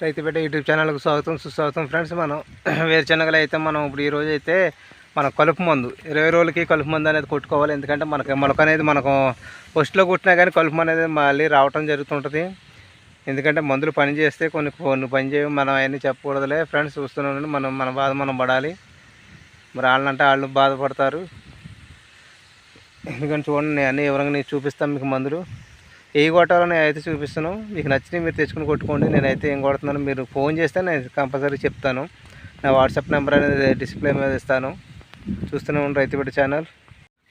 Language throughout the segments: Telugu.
రైతు బిడ్డ యూట్యూబ్ ఛానల్కు స్వాగతం సుస్వాగతం. ఫ్రెండ్స్ మనం వేరుశనగలు అయితే మనం ఇప్పుడు ఈ అయితే మన కలుపు మందు ఇరవై రోజులకి కలుపు మందు అనేది కొట్టుకోవాలి. ఎందుకంటే మనకి మొలక అనేది మనకు ఫస్ట్లో కొట్టినా కానీ కలుపు అనేది మళ్ళీ రావటం జరుగుతుంటుంది. ఎందుకంటే మందులు పని చేస్తే కొన్ని కొన్ని పని చేయవు. మనం అవన్నీ చెప్పకూడదులే. ఫ్రెండ్స్ చూస్తున్నాం మనం మన బాధ మనం పడాలి. మరి వాళ్ళంటే వాళ్ళు బాధపడతారు. ఎందుకంటే చూడండి నేను అన్ని వివరంగా నేను చూపిస్తాను మీకు మందులు. ఏ కొట్టాలో నేను అయితే చూపిస్తున్నాం మీకు నచ్చినవి మీరు తెచ్చుకుని కొట్టుకోండి. నేనైతే ఏం కొడుతున్నాను మీరు ఫోన్ చేస్తే నేను కంపల్సరీ చెప్తాను. నా వాట్సాప్ నెంబర్ అనేది డిస్ప్లే మీద ఇస్తాను. చూస్తూనే ఉండి రైతు బిడ్డ ఛానల్.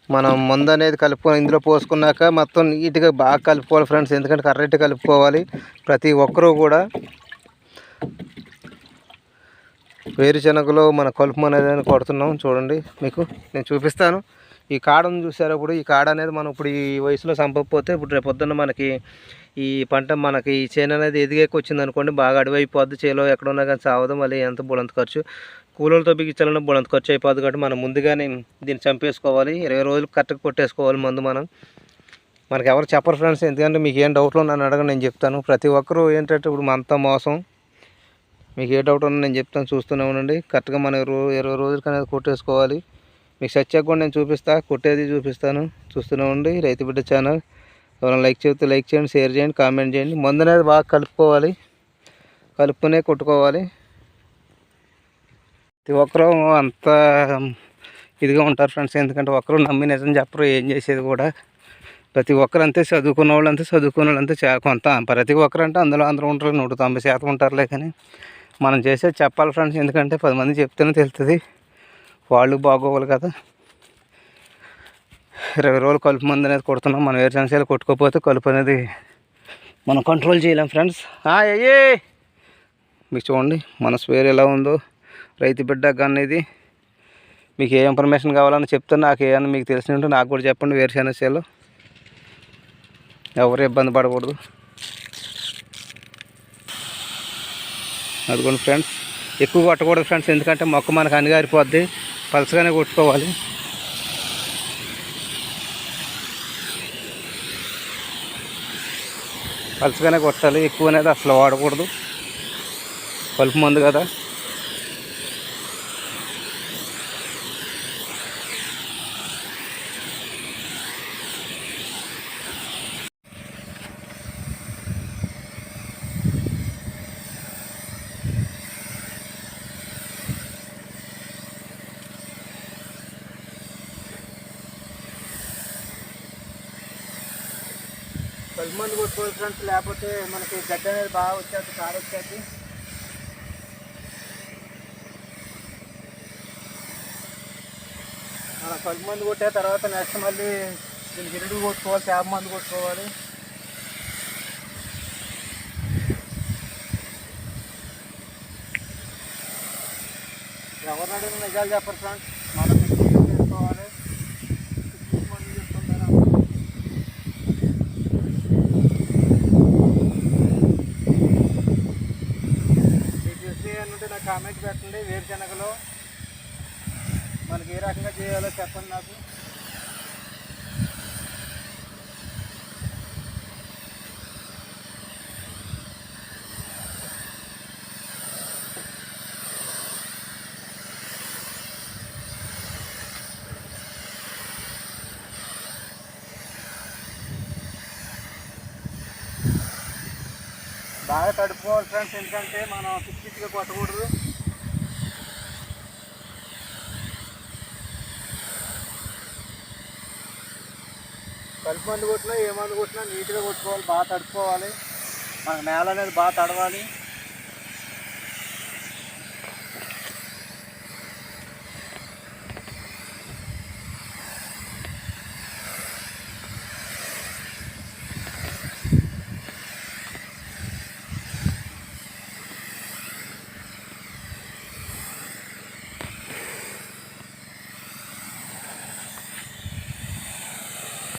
మనం మందు అనేది కలుపుకొని ఇందులో పోసుకున్నాక మొత్తం నీట్గా బాగా కలుపుకోవాలి ఫ్రెండ్స్. ఎందుకంటే కరెక్ట్గా కలుపుకోవాలి ప్రతి ఒక్కరూ కూడా. వేరుశనగలో మన కలుపు అనేది కొడుతున్నాం. చూడండి మీకు నేను చూపిస్తాను. ఈ కాడను చూసారు ఇప్పుడు? ఈ కాడ అనేది మనం ఇప్పుడు ఈ వయసులో సంపకపోతే ఇప్పుడు రేపు పొద్దున్న మనకి ఈ పంట మనకి ఈ చేను అనేది ఎదిగేకి వచ్చింది అనుకోండి బాగా అడివైపోద్ది. చేలో ఎక్కడున్నా కానీ సావదు మళ్ళీ ఎంత బులంత ఖర్చు? కూలర్తో బిగించాలన్నా బులంత ఖర్చు అయిపోద్ది కాబట్టి మనం ముందుగానే దీన్ని చంపేసుకోవాలి. ఇరవై రోజులు కరెక్ట్గా కొట్టేసుకోవాలి మందు మనం. మనకి ఎవరు చెప్పరు ఫ్రెండ్స్ ఎందుకంటే మీకు ఏం డౌట్లు నన్ను అడగండి నేను చెప్తాను. ప్రతి ఒక్కరూ ఏంటంటే ఇప్పుడు అంతా మోసం. మీకు ఏ డౌట్ ఉన్నా నేను చెప్తాను చూస్తూనే ఉండండి. కరెక్ట్గా మనం ఇరవై రోజులకి అనేది కొట్టేసుకోవాలి. మీకు సచ్చాక కూడా నేను చూపిస్తా కుట్టేది చూపిస్తాను. చూస్తూనే ఉండి రైతు బిడ్డ ఛానల్ ఎవరైనా లైక్ చెబితే లైక్ చేయండి షేర్ చేయండి కామెంట్ చేయండి. మందు అనేది బాగా కలుపుకోవాలి. కలుపుకునే కొట్టుకోవాలి. ప్రతి ఒక్కరూ అంత ఇదిగా ఉంటారు ఫ్రెండ్స్ ఎందుకంటే ఒక్కరు నమ్మి నిజం చెప్పరు ఏం చేసేది కూడా. ప్రతి ఒక్కరు అంతే చదువుకున్న వాళ్ళు అంతే చదువుకున్న వాళ్ళు అంతే. కొంత ప్రతి ఒక్కరు అంటే అందులో అందరూ ఉంటారు నూట తొంభై శాతం ఉంటారులే కానీ మనం చేసేది చెప్పాలి ఫ్రెండ్స్ ఎందుకంటే పది మంది చెప్తేనే తెలుస్తుంది వాళ్ళు బాగోవాలి కదా. ఇరవై రోజులు కలుపు మంది అనేది కొడుతున్నాం. మనం వేరుశనగలు కొట్టుకోకపోతే కలుపు అనేది మనం కంట్రోల్ చేయలేం ఫ్రెండ్స్ అయ్యే! మీకు చూడండి మన స్వేర్ ఎలా ఉందో. రైతు బిడ్డ గన్ ఇది. మీకు ఏ ఇన్ఫర్మేషన్ కావాలని చెప్తే నాకు ఏమన్నా మీకు తెలిసి ఉంటే నాకు కూడా చెప్పండి వేరు చేలో ఎవరు ఇబ్బంది పడకూడదు. అదిగోండి ఫ్రెండ్స్ ఎక్కువ కొట్టకూడదు ఫ్రెండ్స్ ఎందుకంటే మొక్క మనకు అనిగారిపోద్ది పలసగానే కొట్టుకోవాలి. పలసగానే కొట్టాలి. ఎక్కువ అనేది అసలు వాడకూడదు. పలుపు మందు కదా. కలుపు మందు కొట్టుకోవాలి ఫ్రెండ్స్ లేకపోతే మనకి గడ్డ అనేది బాగా వచ్చేది కారు వచ్చేది. మన కలుపు మందు కొట్టే తర్వాత నెక్స్ట్ మళ్ళీ దీనికి ఇరుడు కొట్టుకోవాలి చేప మందు కొట్టుకోవాలి? ఎవరిని అడిగిన నిజాలు చెప్పరు ఫ్రెండ్స్ మనం ఫిక్సింగ్ చేసుకోవాలి ఫిక్సింగ్ మందు చేసుకుంటారా మీకు ఉంటే నాకు కామెంట్ పెట్టండి. వేరుశనగలో మనకి ఏ రకంగా చేయాలో చెప్పండి నాకు. బాగా తడుపుకోవాలి ఫ్రెండ్స్ ఎందుకంటే మనం పిచ్చిగా కొట్టకూడదు. కలుపు మందు కొట్టినా ఏ మందు కొట్టినా నీట్గా కొట్టుకోవాలి బాగా తడుపుకోవాలి. మన నేల అనేది బాగా తడవాలి.